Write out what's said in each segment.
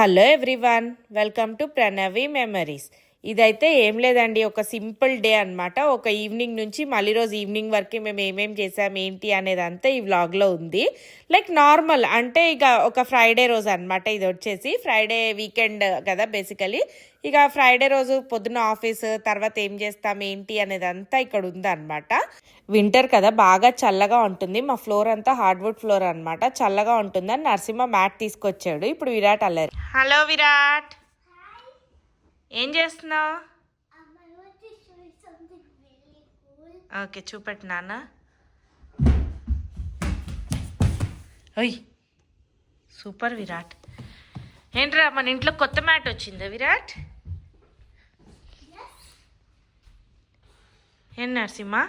Hello everyone welcome to Pranavi memories. ఇదైతే ఏం లేదండి ఒక సింపుల్ డే అన్నమాట. ఒక ఈవినింగ్ నుంచి మళ్ళీ రోజు ఈవినింగ్ వరకు మేము ఏమేం చేసాం ఏంటి అనేది అంతా ఈ వ్లాగ్లో ఉంది. లైక్ నార్మల్ అంటే ఇక ఒక ఫ్రైడే రోజు అన్నమాట ఇది వచ్చేసి. ఫ్రైడే వీకెండ్ కదా బేసికలీ. ఇక ఫ్రైడే రోజు పొద్దున ఆఫీస్ తర్వాత ఏం చేస్తాం ఏంటి అనేది అంతా ఇక్కడ ఉందన్నమాట. వింటర్ కదా బాగా చల్లగా ఉంటుంది. మా ఫ్లోర్ అంతా హార్డ్వుడ్ ఫ్లోర్ అనమాట చల్లగా ఉంటుందని నరసింహ మ్యాట్ తీసుకొచ్చాడు. ఇప్పుడు విరాట్ అల్లరి. హలో విరాట్. ఏం చేస్తున్నావు? ఓకే చూపెట్టి నాన్న. అయ్యి సూపర్ విరాట్. ఏంట్రా మన ఇంట్లో కొత్త మ్యాట్ వచ్చిందా విరాట్? ఏం నర్సింహ?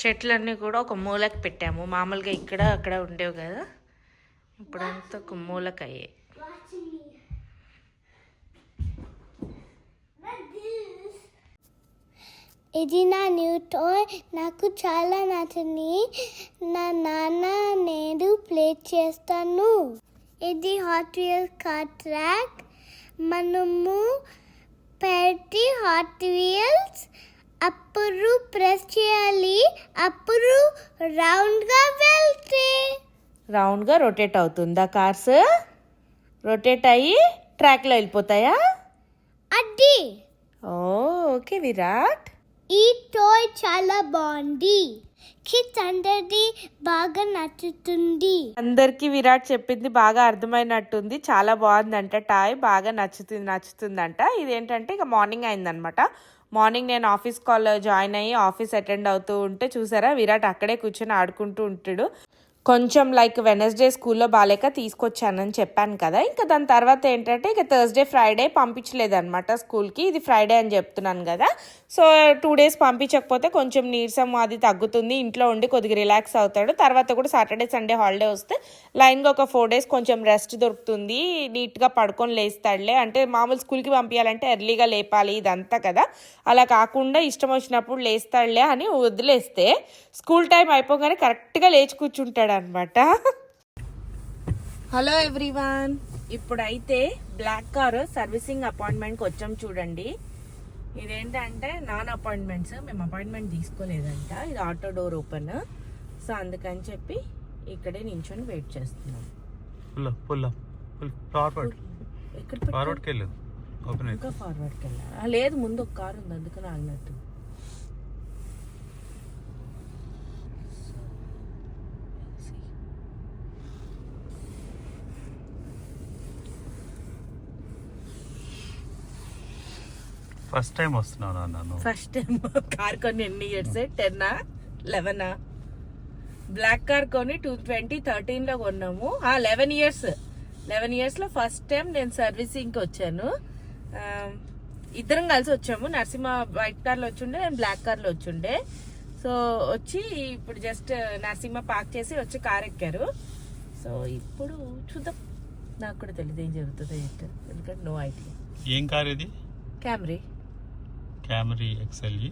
చెట్లన్నీ కూడా ఒక మూలకి పెట్టాము. మామూలుగా ఇక్కడ అక్కడ ఉండేవి కదా. ఇప్పుడంతా ఒక మూలకి అయ్యాయి ఇది నా న్యూ టాయ్. నాకు చాలా నచ్చింది. నా నాన్న నేను ప్లే చేస్తాను. ఇది హాట్ వీల్స్ కార్ ట్రాక్ మనము పెట్టి హాట్ వీల్స్ అప్పుడు ప్రెస్ చేయాలి. అప్పుడు రౌండ్గా వెళ్తే. రౌండ్గా రొటేట్ అవుతుందా కార్స్ రొటేట్ అయ్యి ట్రాక్లో వెళ్ళిపోతాయా? అది ఓ ఓకే విరాట్ ఈ టాయ్ చాలా బాగుంది. కిడ్స్ అందరిది బాగా నచ్చుతుంది. అందరికి విరాట్ చెప్పింది బాగా అర్థమైనట్టుంది. చాలా బాగుందంట టాయ్ బాగా నచ్చుతుంది నచ్చుతుందంట. ఇదేంటంటే ఇక మార్నింగ్ అయిందనమాట. మార్నింగ్ నేను ఆఫీస్ కాల్ జాయిన్ అయ్యి ఆఫీస్ అటెండ్ అవుతూ ఉంటే చూసారా? విరాట్ అక్కడే కూర్చొని ఆడుకుంటూ ఉంటాడు. కొంచెం లైక్ వెనస్డే స్కూల్లో బాగాలేక తీసుకొచ్చానని చెప్పాను కదా. ఇంకా దాని తర్వాత ఏంటంటే ఇక థర్స్డే ఫ్రైడే పంపించలేదన్నమాట స్కూల్కి ఇది ఫ్రైడే అని చెప్తున్నాను కదా. సో టూ డేస్ పంపించకపోతే కొంచెం నీరసం అది తగ్గుతుంది. ఇంట్లో ఉండి కొద్దిగా రిలాక్స్ అవుతాడు. తర్వాత కూడా సాటర్డే సండే హాలిడే వస్తే లైన్గా ఒక ఫోర్ డేస్ కొంచెం రెస్ట్ దొరుకుతుంది. నీట్గా పడుకొని లేస్తాడులే. అంటే మామూలు స్కూల్కి పంపించాలంటే ఎర్లీగా లేపాలి ఇదంతా కదా. అలా కాకుండా ఇష్టం వచ్చినప్పుడు లేస్తాడులే అని వదిలేస్తే స్కూల్ టైం అయిపోగానే కరెక్ట్గా లేచి కూర్చుంటాడు అనమాట హలో ఎవ్రీవన్. ఇప్పుడైతే బ్లాక్ కార్ సర్వీసింగ్ అపాయింట్మెంట్కి వచ్చాం చూడండి. ఇదేంటంటే నాన్ అపాయింట్మెంట్స్ మేము అపాయింట్మెంట్ తీసుకోలేదంట. ఇది ఆటో డోర్ ఓపెన్. సో అందుకని చెప్పి ఇక్కడే నించొని వెయిట్ చేస్తున్నాం. వెళ్ళు. ఫార్వర్డ్కి వెళ్ళాలి? లేదు ముందు ఒక కార్ ఉంది అందుకని ఆగినట్టు. ఫస్ట్ టైం వస్తున్నాను నన్ను ఫస్ట్ టైం కార్ కొని ఎన్ని ఇయర్స్ టెన్నా లెవెనా బ్లాక్ కార్ కొని టూ ట్వంటీ థర్టీన్లో కొన్నాము. లెవెన్ ఇయర్స్ లెవెన్ ఇయర్స్లో ఫస్ట్ టైం నేను సర్వీసింగ్కి వచ్చాను. ఇద్దరం కలిసి వచ్చాము. నరసింహ వైట్ కార్లో వచ్చిండే నేను బ్లాక్ కార్లో వచ్చిండే. సో వచ్చి ఇప్పుడు జస్ట్ నరసింహ పార్క్ చేసి వచ్చి కార్ ఎక్కారు. సో ఇప్పుడు చూద్దాం. నాకు కూడా తెలియదు ఏం జరుగుతుందో ఏంటో. ఎందుకంటే నో ఐడియా ఏం కార్ ఇది? Camry Camry XLE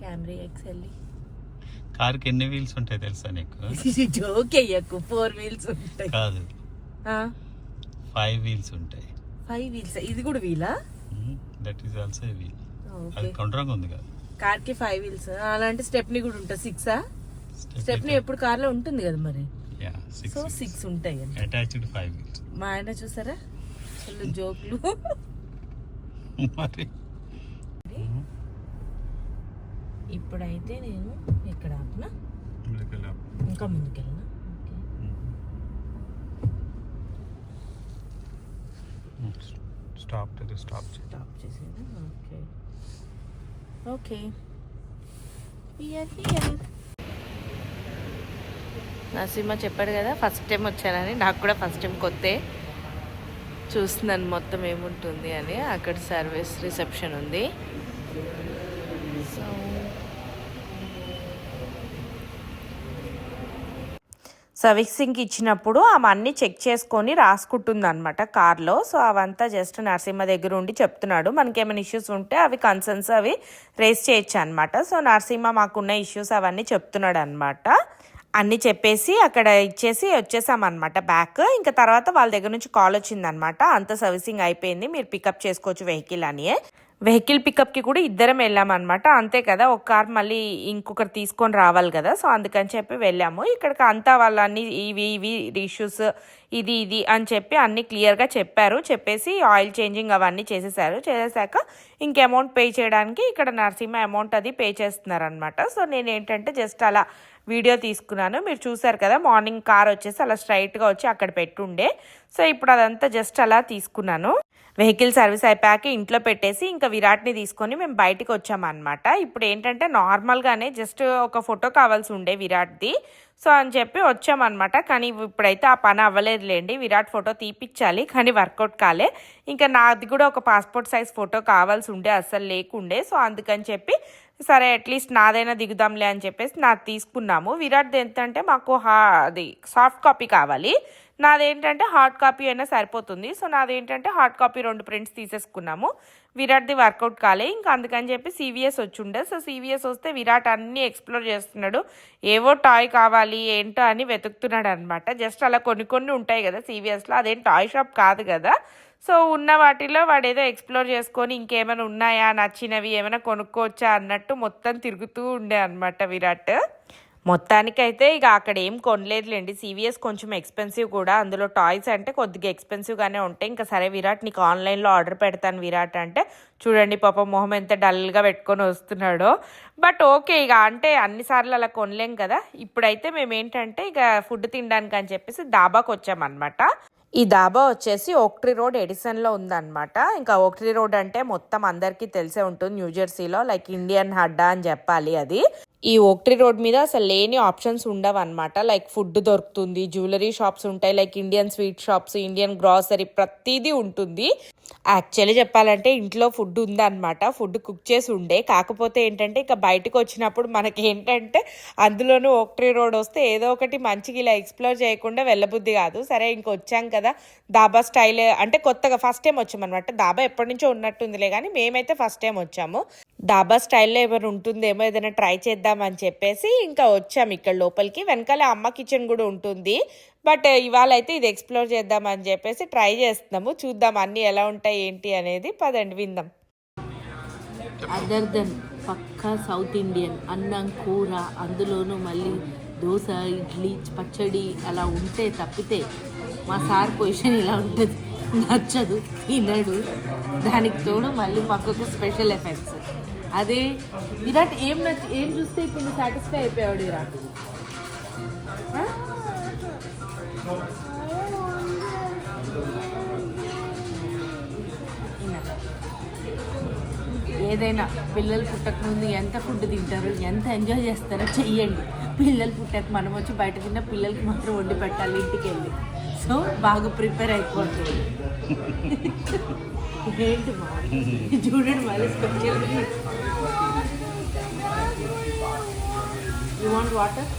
Camry XLE కార్కి ఎన్ని వీల్స్ ఉంటాయి తెలుసా నీకు? జోక్ అయ్యకు ఫోర్ వీల్స్ ఉంటాయి. కాదు. ఫైవ్ వీల్స్ ఉంటాయి. ఫైవ్ వీల్స్ ఇది కూడా వీలా దట్ ఈస్ ఆల్సో వీల్ అది కౌంటరంగా ఉంది కదా. కార్కి ఫైవ్ వీల్స్ అలాంటి స్టెప్ని కూడా ఉంటుంది సిక్సా స్టెప్ని ఎప్పుడు కార్లో ఉంటుంది కదా మరి? సో సిక్స్ ఉంటాయి అటాచ్డ్ ఫైవ్ వీల్స్ మా ఆయన చూసారా? అసలు జోకులు. మరి? ఇప్పుడైతే నేను ఇక్కడ ఆపునా. ఇంకా ముందుకెళ్ళినా? ఓకే. స్టాప్ స్టాప్ స్టాప్ చేసేదా ఓకే. ఓకే. నరసింహ చెప్పాడు కదా ఫస్ట్ టైం వచ్చానని. నాకు కూడా ఫస్ట్ టైం కొత్తే. చూస్తున్నాను మొత్తం ఏముంటుంది అని. అక్కడ సర్వీస్ రిసెప్షన్ ఉంది సో సర్వీసింగ్కి ఇచ్చినప్పుడు ఆమె అన్ని చెక్ చేసుకొని రాసుకుంటుంది అనమాట కార్లో. సో అవంతా జస్ట్ నరసింహ దగ్గర ఉండి చెప్తున్నాడు. మనకేమైనా ఇష్యూస్ ఉంటే అవి కన్సర్న్స్ అవి రేస్ చేయొచ్చు అనమాట సో నరసింహ మాకున్న ఇష్యూస్ అవన్నీ చెప్తున్నాడు అనమాట అన్నీ చెప్పేసి అక్కడ ఇచ్చేసి వచ్చేసామన్నమాట బ్యాక్ ఇంకా తర్వాత వాళ్ళ దగ్గర నుంచి కాల్ వచ్చిందనమాట అంత సర్వీసింగ్ అయిపోయింది. మీరు పికప్ చేసుకోవచ్చు వెహికల్ అని. వెహికల్ పికప్కి కూడా ఇద్దరం వెళ్ళామన్నమాట. అంతే కదా ఒక కార్ మళ్ళీ ఇంకొకరు తీసుకొని రావాలి కదా సో అందుకని చెప్పి వెళ్ళాము. ఇక్కడికి అంతా వాళ్ళు అన్ని ఇవి ఇవి ఇష్యూస్ ఇది ఇది అని చెప్పి అన్ని క్లియర్గా చెప్పారు. చెప్పేసి ఆయిల్ చేంజింగ్ అవన్నీ చేసేసారు. చేసేసాక ఇంక అమౌంట్ పే చేయడానికి ఇక్కడ నరసింహ అమౌంట్ అది పే చేస్తున్నారు అనమాట సో నేను ఏంటంటే జస్ట్ అలా వీడియో తీసుకున్నాను. మీరు చూసారు కదా మార్నింగ్ కార్ వచ్చేసి అలా స్ట్రైట్గా వచ్చి అక్కడ పెట్టుండే. సో ఇప్పుడు అదంతా జస్ట్ అలా తీసుకున్నాను. వెహికల్ సర్వీస్ అయిపోయాక ఇంట్లో పెట్టేసి ఇంకా విరాట్ని తీసుకొని మేము బయటికి వచ్చామన్నమాట. ఇప్పుడు ఏంటంటే నార్మల్గానే జస్ట్ ఒక ఫోటో కావాల్సి ఉండే విరాట్ది. సో అని చెప్పి వచ్చామన్నమాట. కానీ ఇప్పుడైతే ఆ పని అవ్వలేదులేండి. విరాట్ ఫోటో తీపిచ్చాలి కానీ వర్కౌట్ కాలే. ఇంకా నాది కూడా ఒక పాస్పోర్ట్ సైజ్ ఫోటో కావాల్సి ఉండే అస్సలు లేకుండే. సో అందుకని చెప్పి సరే అట్లీస్ట్ నాదైనా దిగుదాంలే అని చెప్పేసి నాది తీసుకున్నాము. విరాట్ ఏంటంటే మాకు హా అది సాఫ్ట్ కాపీ కావాలి. నాదేంటంటే హార్డ్ కాపీ అయినా సరిపోతుంది. సో నాదేంటంటే హార్డ్ కాపీ రెండు ప్రింట్స్ తీసేసుకున్నాము. విరాట్ది వర్కౌట్ కాలే. ఇంకా అందుకని చెప్పి సీవీఎస్ వచ్చిండే. సో సీవీఎస్ వస్తే విరాట్ అన్నీ ఎక్స్ప్లోర్ చేస్తున్నాడు. ఏవో టాయ్ కావాలి ఏంటో అని వెతుకుతున్నాడు అనమాట జస్ట్ అలా కొన్ని కొన్ని ఉంటాయి కదా సీవీఎస్లో. అదేం టాయ్ షాప్ కాదు కదా. సో ఉన్న వాటిలో వాడు ఏదో ఎక్స్ప్లోర్ చేసుకొని ఇంకేమైనా ఉన్నాయా? నచ్చినవి ఏమైనా కొనుక్కోవచ్చా? అన్నట్టు మొత్తం తిరుగుతూ ఉండే అనమాట విరాట్. మొత్తానికైతే ఇక అక్కడ ఏం కొనలేదులేండి. సీవీఎస్ కొంచెం ఎక్స్పెన్సివ్ కూడా. అందులో టాయ్స్ అంటే కొద్దిగా ఎక్స్పెన్సివ్గానే ఉంటాయి. ఇంకా సరే విరాట్ నీకు ఆన్లైన్లో ఆర్డర్ పెడతాను విరాట్ అంటే చూడండి పాప మొహం ఎంత డల్గా పెట్టుకొని వస్తున్నాడో. బట్ ఓకే ఇక అంటే అన్నిసార్లు అలా కొనలేం కదా. ఇప్పుడైతే మేము ఏంటంటే ఇక ఫుడ్ తినడానికి అని చెప్పేసి దాబాకి వచ్చామన్నమాట ఈ దాబా వచ్చేసి ఓక్ట్రీ రోడ్ ఎడిసన్లో ఉందన్నమాట. ఇంకా ఓక్ట్రీ రోడ్ అంటే మొత్తం అందరికీ తెలిసే ఉంటుంది. న్యూజెర్సీలో లైక్ ఇండియన్ హడ్డా అని చెప్పాలి అది. ఈ ఓక్ట్రీ రోడ్ మీద అసలు లేని ఆప్షన్స్ ఉండవు అనమాట లైక్ ఫుడ్ దొరుకుతుంది జ్యువెలరీ షాప్స్ ఉంటాయి like Indian sweet shops Indian grocery ప్రతిదీ ఉంటుంది. యాక్చువల్లీ చెప్పాలంటే ఇంట్లో ఫుడ్ ఉందన్నమాట. ఫుడ్ కుక్ చేసి ఉండే. కాకపోతే ఏంటంటే ఇక బయటకు వచ్చినప్పుడు మనకి ఏంటంటే అందులోనూ ఓక్ట్రీ రోడ్ వస్తే ఏదో ఒకటి మంచిగా ఇలా ఎక్స్ప్లోర్ చేయకుండా వెళ్ళబుద్ధి కాదు. సరే ఇంక వచ్చాం కదా. దాబా స్టైల్ అంటే కొత్తగా ఫస్ట్ టైం వచ్చామన్నమాట. దాబా ఎప్పటి నుంచో ఉన్నట్టుందిలే కానీ మేమైతే ఫస్ట్ టైం వచ్చాము. డాబా స్టైల్లో ఏమైనా ఉంటుందేమో ఏదైనా ట్రై చేద్దామని చెప్పేసి ఇంకా వచ్చాము ఇక్కడ లోపలికి. వెనకాల అమ్మ కిచెన్ కూడా ఉంటుంది. బట్ ఇవాళ అయితే ఇది ఎక్స్ప్లోర్ చేద్దామని చెప్పేసి ట్రై చేస్తున్నాము. చూద్దాం అన్నీ ఎలా ఉంటాయి ఏంటి అనేది. పదండి విందాం. అదర్ దెన్ పక్కా సౌత్ ఇండియన్ అన్నం కూర అందులోనూ మళ్ళీ దోశ ఇడ్లీ పచ్చడి అలా ఉంటే తప్పితే మా సార్ పొజిషన్ ఇలా ఉంటుంది. నచ్చదు తినడు. దానికి తోడు మళ్ళీ మాకు స్పెషల్ ఎఫెక్ట్స్. అదే విరాట్ ఏం నచ్చ ఏం చూస్తే ఇప్పుడు సాటిస్ఫై అయిపోయాడు విరాట్ ఏదైనా పిల్లలు పుట్టక ముందు ఎంత ఫుడ్ తింటారు ఎంత ఎంజాయ్ చేస్తారో చెయ్యండి. పిల్లలు పుట్టక మనం వచ్చి బయట తిన్న పిల్లలకి మాత్రం వండి పెట్టాలి ఇంటికి వెళ్ళి సో బాగా ప్రిపేర్ అయిపోతుంది. ఏంటి మా? చూడండి మళ్ళీ స్పెషల్ యూ వాంట్ వాటర్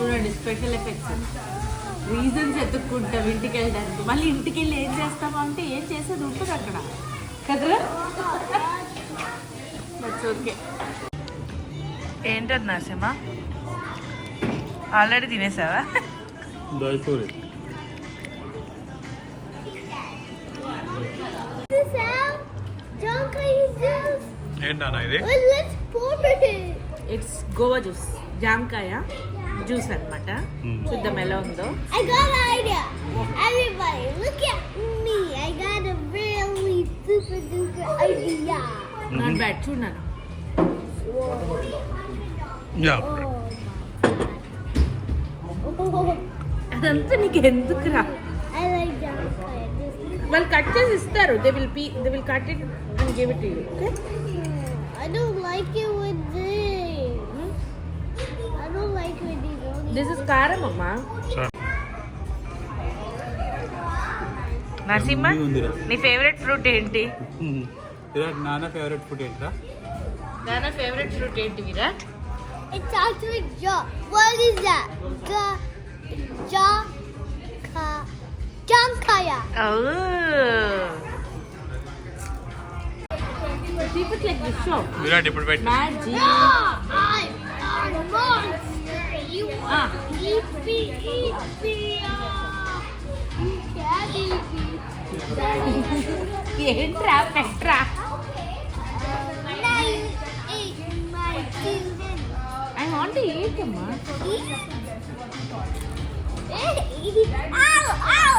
చూడండి స్పెషల్ ఎఫెక్ట్స్ రీజన్స్ ఎత్తుక్కుంటాం ఇంటికి వెళ్ళడానికి మళ్ళీ ఇంటికి వెళ్ళి ఏం చేస్తాము అంటే ఏం చేసేది ఉంటుంది అక్కడ. కదరా? ఓకే ఏంటది నరసింహ? ఆల్రెడీ తినేసావా. ఏంటన్నా ఇది. ఇట్స్ గోవా జ్యూస్ జామకాయ జ్యూస్ అన్నమాట చూద్దాం ఎలా ఉందో I got an idea. Everybody, look at me. I got a really super duper idea. Not bad చూడను యా Oh, అదంతా నీకు ఎందుకురా I like Jamaica. This వాళ్ళు కట్ చేసి ఇస్తారు they will pee they will cut it and give it you okay I don't like it with this. This is karam అమ్మా నరసింహ. నీ favourite fruit ఏంటి విరాట్ నాన్న ఫేవరెట్ ఫుడ్ ఏంట్రా నాన్న ఫేవరెట్ ఫ్రూట్ ఏంటి Virat It's actually jaw. What is that? Ga, jaw, ka, jamkaya. Keep it like this Magic. No, a ఏంట్రా Petra Now you ate my children. I want eat అమ్మా Eat. Ow, ow,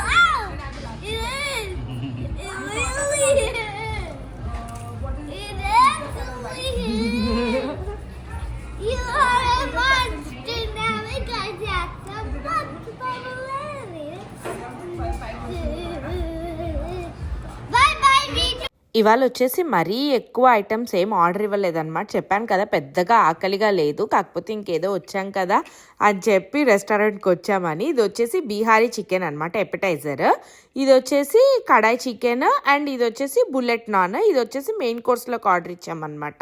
ఇవాళ వచ్చేసి మరీ ఎక్కువ items ఏం order ఇవ్వలేదన్నమాట. చెప్పాను కదా పెద్దగా ఆకలిగా లేదు కాకపోతే ఇంకేదో వచ్చాం కదా అని చెప్పి రెస్టారెంట్కి వచ్చామని. ఇది వచ్చేసి బీహారీ చికెన్ అనమాట ఎపిటైజర్ ఇది వచ్చేసి కడాయి చికెన్ అండ్ ఇది వచ్చేసి బుల్లెట్ నాన్. ఇది వచ్చేసి మెయిన్ కోర్స్లోకి ఆర్డర్ ఇచ్చామన్నమాట.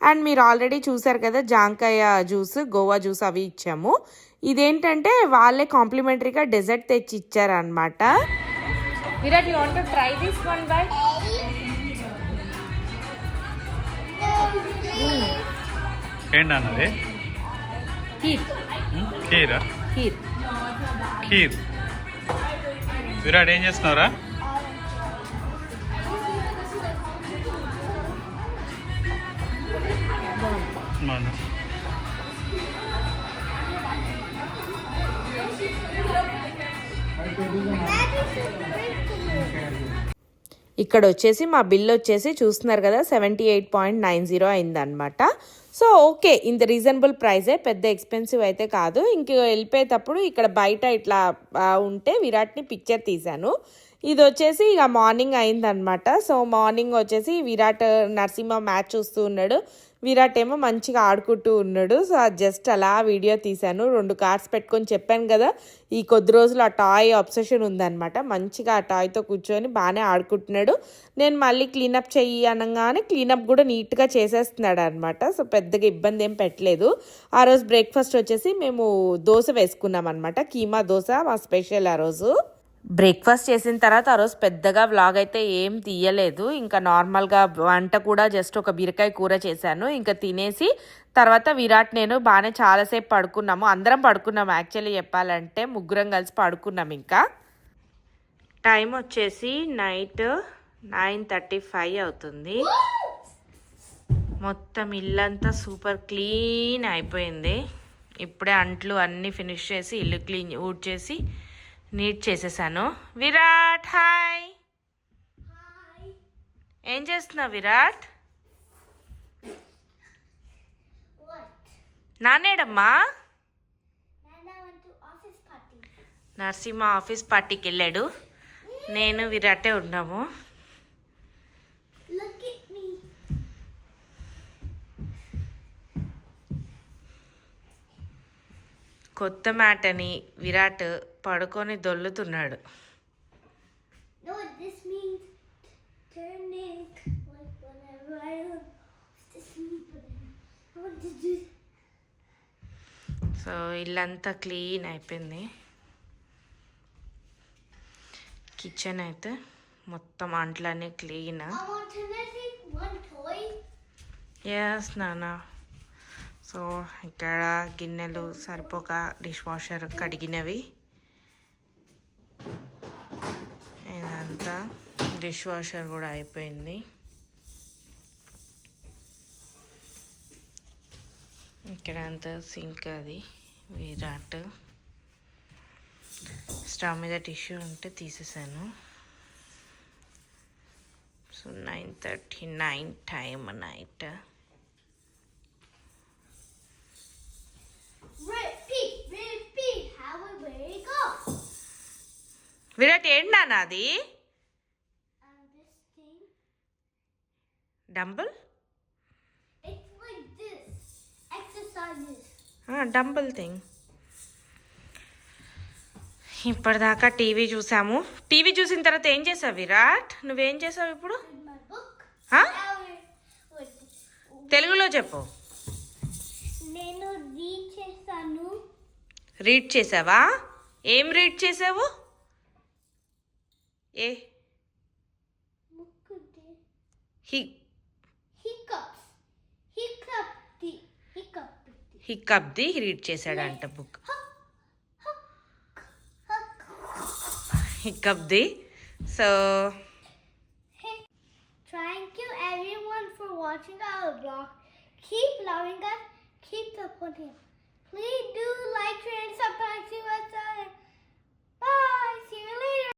అండ్ మీరు ఆల్రెడీ చూసారు కదా జాంకాయ జ్యూస్ గోవా జ్యూస్ అవి ఇచ్చాము. ఇదేంటంటే వాళ్ళే కాంప్లిమెంటరీగా డెజర్ట్ తెచ్చి ఇచ్చారనమాట Virat you want try this one by ఏంటి అన్నది కీర్? ఖీరా కీర్. ఖీర్ విరాట్ ఏం చేస్తున్నావురా? మన ఇక్కడ వచ్చేసి మా బిల్ వచ్చేసి చూస్తున్నారు కదా seventy eight point nine zero అయిందనమాట సో ఓకే ఇంత రీజనబుల్ ప్రైజే పెద్ద ఎక్స్పెన్సివ్ అయితే కాదు. ఇంక వెళ్ళిపోయేటప్పుడు ఇక్కడ బయట ఇట్లా ఉంటే విరాట్ని పిక్చర్ తీశాను. ఇది వచ్చేసి ఇక మార్నింగ్ అయిందనమాట సో మార్నింగ్ వచ్చేసి విరాట్ నరసింహ మ్యాచ్ చూస్తూ ఉన్నాడు. విరాట్ ఏమో మంచిగా ఆడుకుంటూ ఉన్నాడు. సో జస్ట్ అలా వీడియో తీశాను. రెండు కార్డ్స్ పెట్టుకొని చెప్పాను కదా ఈ కొద్ది రోజులు ఆ టాయ్ అబ్సెషన్ ఉందనమాట మంచిగా ఆ టాయ్తో కూర్చొని బాగానే ఆడుకుంటున్నాడు. నేను మళ్ళీ క్లీనప్ చెయ్యి అనగానే క్లీనప్ కూడా నీట్గా చేసేస్తున్నాడు అనమాట సో పెద్దగా ఇబ్బంది ఏం పెట్టలేదు. ఆ రోజు బ్రేక్ఫాస్ట్ వచ్చేసి మేము దోశ వేసుకున్నాం అనమాట కీమా దోశ మా స్పెషల్ ఆ రోజు. బ్రేక్ఫాస్ట్ చేసిన తర్వాత ఆ రోజు పెద్దగా వ్లాగ్ అయితే ఏం తీయలేదు. ఇంకా నార్మల్గా వంట కూడా జస్ట్ ఒక బీరకాయ కూర చేశాను. ఇంకా తినేసి తర్వాత విరాట్ నేను బాగానే చాలాసేపు పడుకున్నాము. అందరం పడుకున్నాము యాక్చువల్లీ చెప్పాలంటే. ముగ్గురం కలిసి పడుకున్నాం ఇంకా. టైం వచ్చేసి నైట్ నైన్ థర్టీ ఫైవ్ అవుతుంది. మొత్తం ఇల్లంతా సూపర్ క్లీన్ అయిపోయింది. ఇప్పుడే అంట్లు అన్నీ ఫినిష్ చేసి ఇల్లు క్లీన్ ఊడ్ చేసి నీట్ చేసేసాను. విరాట్ హాయ్. ఏం చేస్తున్నావు విరాట్? నానేడమ్మా. నరసింహ ఆఫీస్ పార్టీకి వెళ్ళాడు. నేను విరాటే ఉన్నాము. కొత్త మ్యాటని విరాట్ పడుకొని దొల్లుతున్నాడు. సో ఇల్లంతా క్లీన్ అయిపోయింది. కిచెన్ అయితే మొత్తం అంట్లన్నీ క్లీన్. ఎస్ నానా. సో ఇక్కడ గిన్నెలు సరిపోక డిష్ వాషర్ కడిగినవి. డిష్ వాషర్ కూడా అయిపోయింది. ఇక్కడ అంతా సింక్ అది విరాట్. స్టవ్ మీద టిష్యూ ఉంటే తీసేసాను. So nine thirty nine time night? Virat ఏంటి నాన్న అది Um, this thing. Dumbbell. Dumbbell thing ఇప్పటిదాకా టీవీ చూసాము. టీవీ చూసిన తర్వాత ఏం చేసావు విరాట్? నువ్వేం చేసావు ఇప్పుడు. తెలుగులో చెప్పు. నేను రీడ్ చేస్తాను రీడ్ చేసావా? ఏం రీడ్ చేసావు? ఏ? హి హిక్కబ్ది రీడ్ చేశాడంట book హిక్కబ్ది so Thank you everyone for watching our vlog. Keep loving us, keep supporting us. Please do like, share, and subscribe to us.